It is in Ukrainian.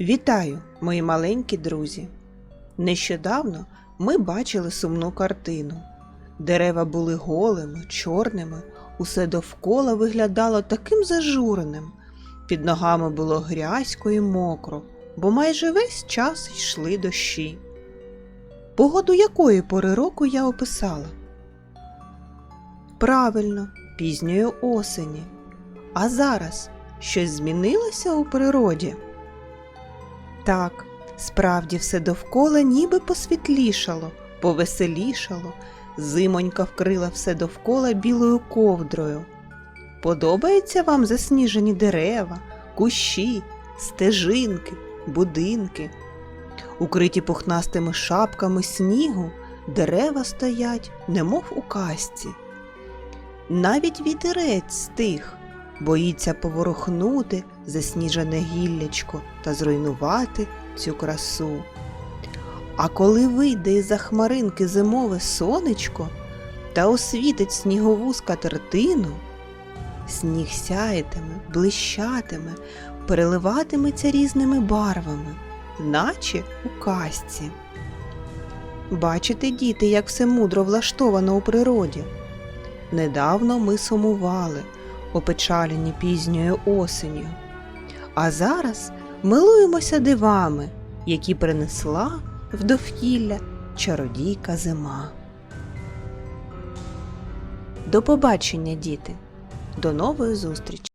Вітаю, мої маленькі друзі! Нещодавно ми бачили сумну картину. Дерева були голими, чорними, усе довкола виглядало таким зажуреним. Під ногами було грязько і мокро, бо майже весь час йшли дощі. Погоду якої пори року я описала? Правильно, пізньої осені. А зараз щось змінилося у природі? Так, справді все довкола ніби посвітлішало, повеселішало, зимонька вкрила все довкола білою ковдрою. Подобаються вам засніжені дерева, кущі, стежинки, будинки. Укриті пухнастими шапками снігу, дерева стоять, немов у казці. Навіть вітерець стих, боїться поворухнути засніжене гіллячко та зруйнувати цю красу. А коли вийде із за хмаринки зимове сонечко та освітить снігову скатертину, сніг сяєтиме, блищатиме, переливатиметься різними барвами, наче у казці. Бачите, діти, як все мудро влаштовано у природі. Недавно ми сумували, опечалені пізньою осенью. А зараз милуємося дивами, які принесла в довкілля чародійка зима. До побачення, діти! До нової зустрічі!